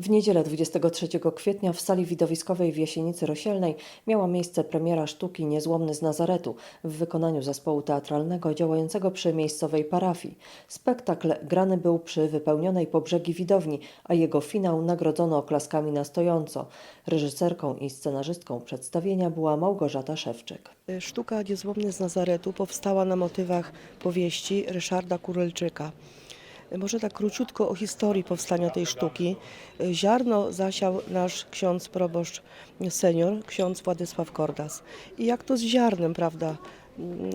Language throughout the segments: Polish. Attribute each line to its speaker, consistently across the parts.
Speaker 1: W niedzielę 23 kwietnia w sali widowiskowej w Jasienicy Rosielnej miała miejsce premiera sztuki Niezłomny z Nazaretu w wykonaniu zespołu teatralnego działającego przy miejscowej parafii. Spektakl grany był przy wypełnionej po brzegi widowni, a jego finał nagrodzono oklaskami na stojąco. Reżyserką i scenarzystką przedstawienia była Małgorzata Szewczyk.
Speaker 2: Sztuka Niezłomny z Nazaretu powstała na motywach powieści Ryszarda Kurelczyka. Może tak króciutko o historii powstania tej sztuki. Ziarno zasiał nasz ksiądz proboszcz senior, ksiądz Władysław Kordas. I jak to z ziarnem, prawda,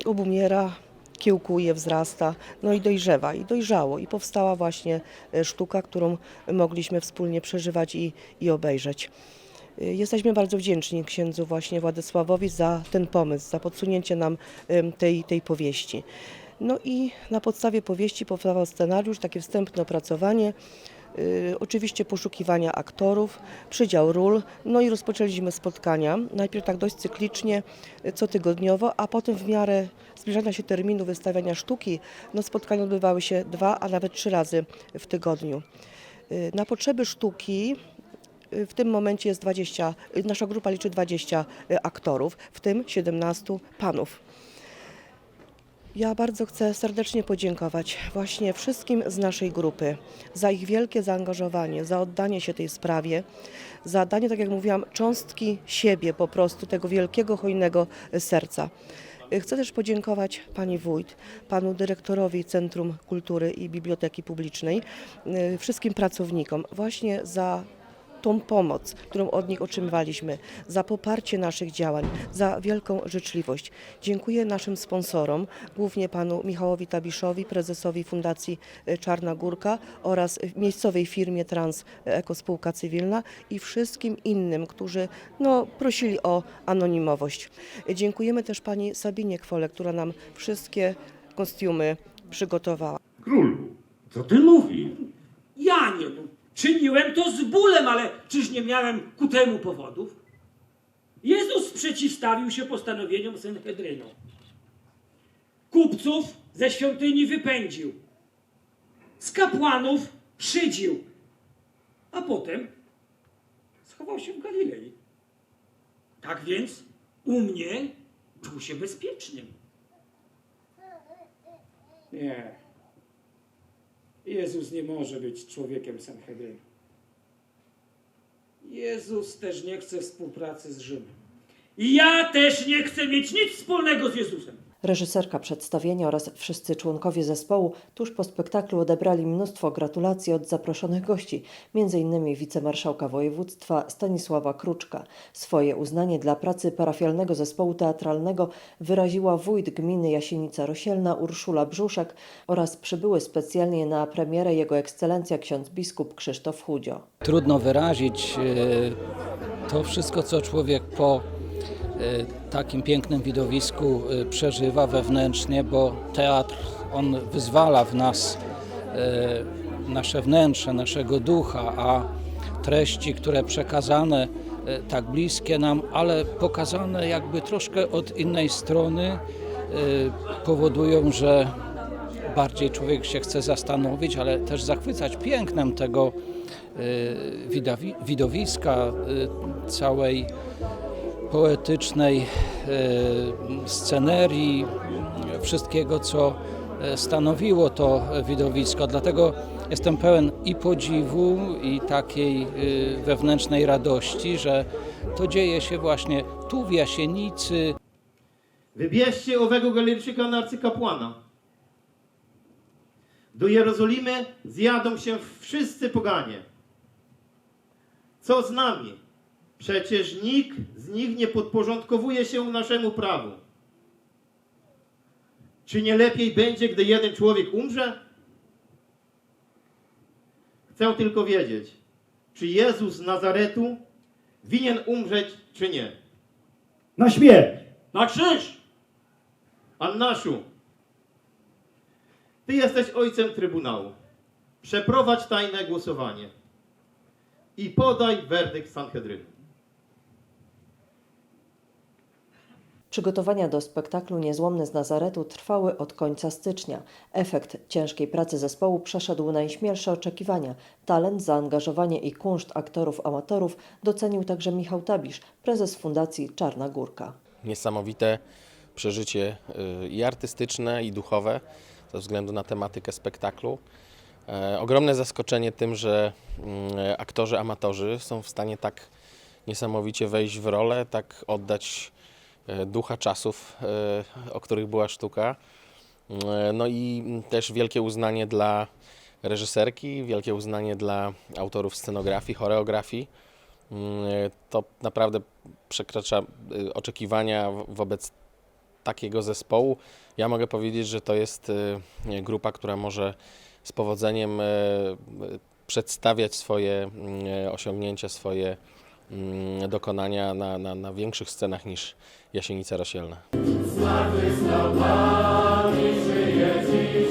Speaker 2: obumiera, kiełkuje, wzrasta, no i dojrzewa. I dojrzało. I powstała właśnie e, sztuka, którą mogliśmy wspólnie przeżywać i, i obejrzeć. Jesteśmy bardzo wdzięczni księdzu właśnie Władysławowi za ten pomysł, za podsunięcie nam tej, tej powieści. No i na podstawie powieści powstawał scenariusz, takie wstępne opracowanie, y, oczywiście poszukiwania aktorów, przydział ról, no i rozpoczęliśmy spotkania, najpierw tak dość cyklicznie, y, cotygodniowo, a potem w miarę zbliżania się terminu wystawiania sztuki, no spotkania odbywały się dwa, a nawet trzy razy w tygodniu. Y, Na potrzeby sztuki w tym momencie jest 20, nasza grupa liczy 20 aktorów, w tym 17 panów. Ja bardzo chcę serdecznie podziękować właśnie wszystkim z naszej grupy za ich wielkie zaangażowanie, za oddanie się tej sprawie, za danie, tak jak mówiłam, cząstki siebie po prostu, tego wielkiego, hojnego serca. Chcę też podziękować Pani Wójt, Panu Dyrektorowi Centrum Kultury i Biblioteki Publicznej, y, wszystkim pracownikom właśnie za tą pomoc, którą od nich otrzymywaliśmy, za poparcie naszych działań, za wielką życzliwość. Dziękuję naszym sponsorom, głównie panu Michałowi Tabiszowi, prezesowi Fundacji e, Czarna Górka oraz miejscowej firmie Trans Eko Spółka Cywilna i wszystkim innym, którzy no, prosili o anonimowość. Dziękujemy też pani Sabinie Kwole, która nam wszystkie kostiumy przygotowała.
Speaker 3: Królu, co ty mówisz?
Speaker 4: Czyniłem to z bólem, ale czyż nie miałem ku temu powodów? Jezus przeciwstawił się postanowieniom Sanhedrynu. Kupców ze świątyni wypędził. Z kapłanów szydził. A potem schował się w Galilei. Tak więc u mnie czuł się bezpiecznie. Nie. Jezus nie może być człowiekiem Sanhedrynu. Jezus też nie chce współpracy z Rzymem. I ja też nie chcę mieć nic wspólnego z Jezusem.
Speaker 1: Reżyserka przedstawienia oraz wszyscy członkowie zespołu tuż po spektaklu odebrali mnóstwo gratulacji od zaproszonych gości, m.in. wicemarszałka województwa Stanisława Kruczka. Swoje uznanie dla pracy parafialnego zespołu teatralnego wyraziła wójt gminy Jasienica Rosielna Urszula Brzuszek oraz przybyły specjalnie na premierę jego ekscelencja ksiądz biskup Krzysztof Chudzio.
Speaker 5: Trudno wyrazić e, to wszystko, co człowiek po takim pięknym widowisku e, przeżywa wewnętrznie, bo teatr on wyzwala w nas e, nasze wnętrze, naszego ducha, a treści, które przekazane tak bliskie nam, ale pokazane jakby troszkę od innej strony, powodują, że bardziej człowiek się chce zastanowić, ale też zachwycać pięknem tego y, widowiska, y, całej poetycznej y, scenerii, wszystkiego, co y, stanowiło to widowisko. Dlatego jestem pełen i podziwu, i takiej y, wewnętrznej radości, że to dzieje się właśnie tu w Jasienicy,
Speaker 6: Wybierzcie owego Galilczyka na arcykapłana. Do Jerozolimy zjadą się wszyscy poganie. Co z nami? Przecież nikt z nich nie podporządkowuje się naszemu prawu. Czy nie lepiej będzie, gdy jeden człowiek umrze? Chcę tylko wiedzieć, czy Jezus z Nazaretu winien umrzeć, czy nie.
Speaker 3: Na śmierć!
Speaker 4: Na krzyż!
Speaker 6: Annaszu, ty jesteś ojcem Trybunału. Przeprowadź tajne głosowanie i podaj werdykt Sanhedrynu.
Speaker 1: Przygotowania do spektaklu Niezłomny z Nazaretu trwały od końca stycznia. Efekt ciężkiej pracy zespołu przeszedł najśmielsze oczekiwania. Talent, zaangażowanie i kunszt aktorów amatorów docenił także Michał Tabisz, prezes Fundacji Czarna Górka.
Speaker 7: niesamowite przeżycie y, i artystyczne, i duchowe ze względu na tematykę spektaklu. E, Ogromne zaskoczenie tym, że mm, aktorzy amatorzy są w stanie tak niesamowicie wejść w rolę, tak oddać ducha czasów, e, o których była sztuka. E, No i też wielkie uznanie dla reżyserki, wielkie uznanie dla autorów scenografii, choreografii. Mm, To naprawdę przekracza oczekiwania wo- wobec takiego zespołu. Ja mogę powiedzieć, że to jest grupa, która może z powodzeniem przedstawiać swoje mm, osiągnięcia, swoje dokonania na, na, na większych scenach niż Jasienica Rosielna.
Speaker 6: Zmartwychwstał Pan i żyje dziś.